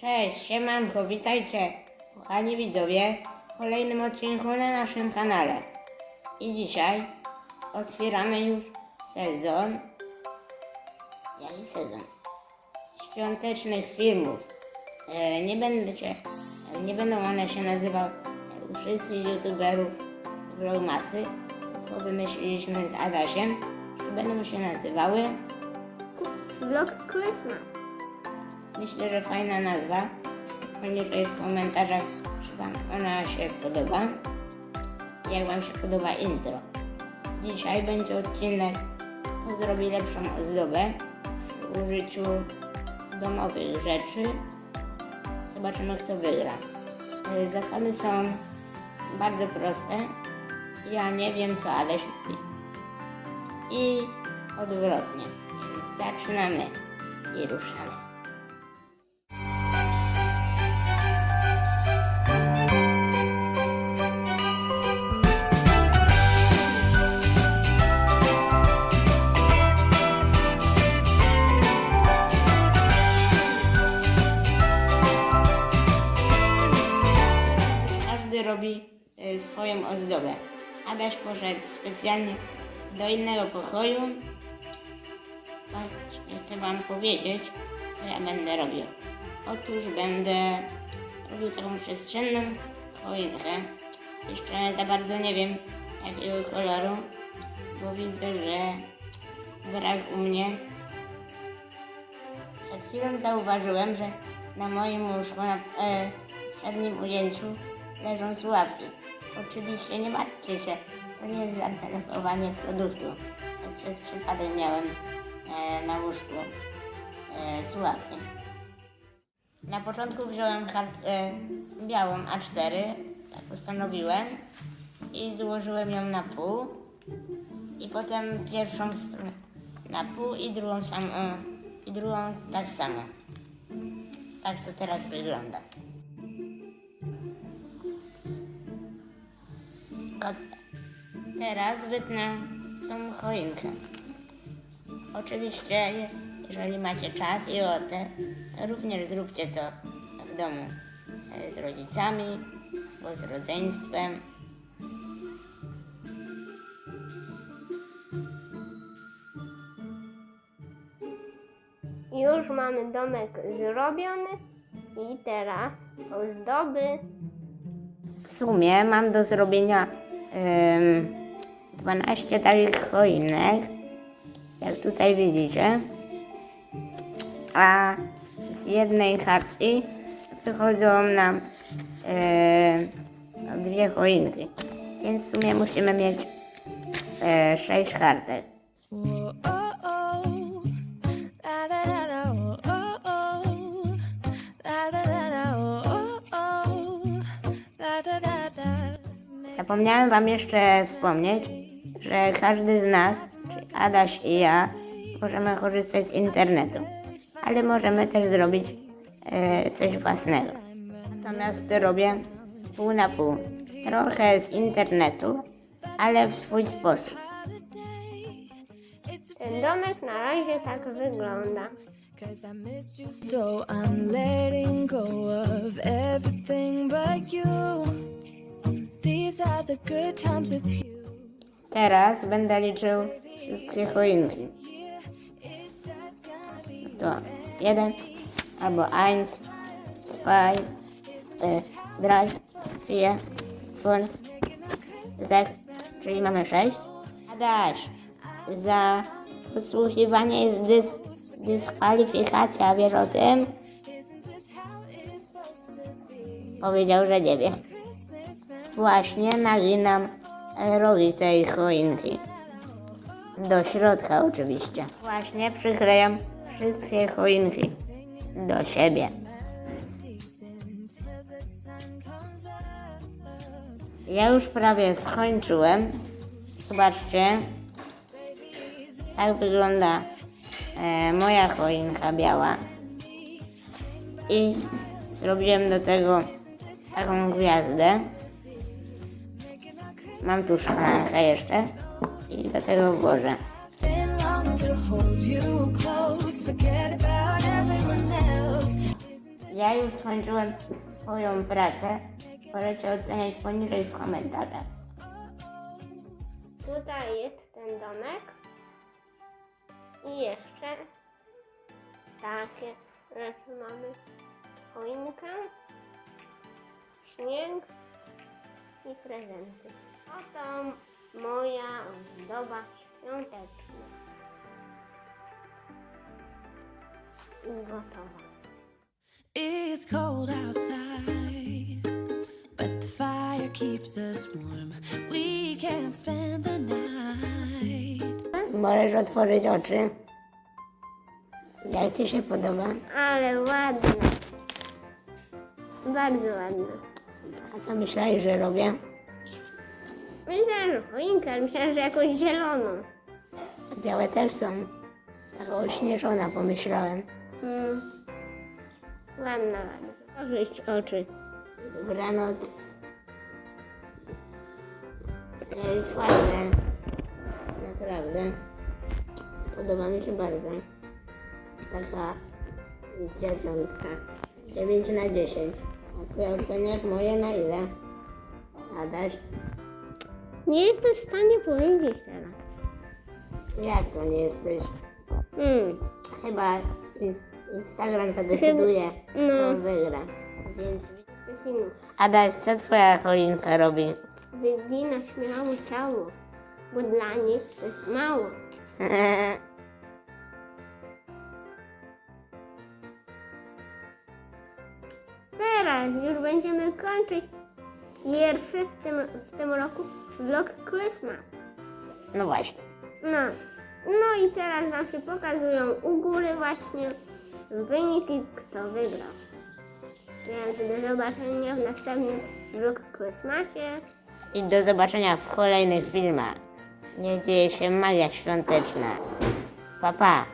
Cześć, siemanko, witajcie, kochani widzowie, w kolejnym odcinku na naszym kanale. I dzisiaj otwieramy już sezon, jaki sezon? Świątecznych filmów. E, nie będę cię, nie będą one się nazywały u wszystkich youtuberów vlogmasy, tylko wymyśliliśmy z Adasiem, że będą się nazywały Vlog Christmas. Myślę, że fajna nazwa. Poniżej w komentarzach, czy Wam ona się podoba. Jak Wam się podoba intro. Dzisiaj będzie odcinek, kto zrobi lepszą ozdobę przy użyciu domowych rzeczy. Zobaczymy, kto wygra. E, Zasady są bardzo proste. Ja nie wiem, co Aleś lubi. I odwrotnie. Więc zaczynamy i ruszamy. Swoją ozdobę. Adaś poszedł specjalnie do innego pokoju. Właśnie chcę Wam powiedzieć, co ja będę robił. Otóż będę robił taką przestrzenną choinkę. Jeszcze za bardzo nie wiem jakiego koloru, bo widzę, że brak u mnie. Przed chwilą zauważyłem, że na moim łóżku, na e, przednim ujęciu leżą sławki. Oczywiście nie martwcie się, to nie jest żadne lokowanie produktu. Przez przypadek miałem e, na łóżku e. Na początku wziąłem kartkę białą A4, tak postanowiłem, i złożyłem ją na pół. I potem pierwszą stronę na pół i drugą samą, i drugą tak samo. Tak to teraz wygląda. Teraz wytnę tą choinkę. Oczywiście, je- jeżeli macie czas i ochotę, to również zróbcie to w domu e, z rodzicami, bo z rodzeństwem. Już mamy domek zrobiony i teraz ozdoby. W sumie mam do zrobienia 12 takich choinek, jak tutaj widzicie. A z jednej kartki wychodzą nam e, dwie choinki. Więc w sumie musimy mieć e, 6 kartek. Zapomniałem Wam jeszcze wspomnieć, że każdy z nas, czyli Adaś i ja, możemy korzystać z internetu, ale możemy też zrobić e, coś własnego. Natomiast robię pół na pół. Trochę z internetu, ale w swój sposób. Ten domek na razie tak wygląda. Cause I missed you so I'm letting go of everything but you. Teraz będę liczył wszystkie choinki. To jeden, albo eins, zwei, e, drei, vier, fünf, sechs, czyli mamy sześć. Adaś, za podsłuchiwanie jest dys, dyskwalifikacja, wiesz o tym? Powiedział, że nie wie. Właśnie naginam rogi tej choinki. Do środka oczywiście. Właśnie przyklejam wszystkie choinki do siebie. Ja już prawie skończyłem. Zobaczcie. Tak wygląda e, moja choinka biała. I zrobiłem do tego taką gwiazdę. Mam tu szklankę jeszcze i do tego włożę. Ja już skończyłem swoją pracę. Możecie oceniać poniżej w komentarzach. Tutaj jest ten domek. I jeszcze takie rzeczy mamy. Choinkę, śnieg i prezenty. Oto moja ozdoba świąteczna. I gotowa. It's cold outside, but the fire keeps us warm. We can spend the night. Możesz otworzyć oczy. Jak Ci się podoba? Ale ładne. Bardzo ładne. A co myślałeś, że robię? Myślałam, że choinkę, ale myślałam, że jakąś zieloną. Białe też są. Taka ośnieżona pomyślałem. Mm. Ładna, ładna. Otworzyć oczy. Dobranoc. Ej, fajne. Naprawdę. Podoba mi się bardzo. Taka dziewiątka. 9 na 10. A ty oceniasz moje na ile? Adaś? Nie jestem w stanie powiedzieć teraz. Jak to nie jesteś? Mm. Chyba in- Instagram zadecyduje, no. kto wygra. Więc... Coś innego. Adaś, co twoja choinka robi? Wygina śmiało ciało, bo dla nich to jest mało. już będziemy kończyć pierwszy w tym, w tym roku vlog Christmas. No właśnie. No. No i teraz Wam się pokazują u góry właśnie wyniki, kto wygrał. Więc do zobaczenia w następnym vlog Christmasie. I do zobaczenia w kolejnych filmach. Niech dzieje się magia świąteczna. Pa, pa.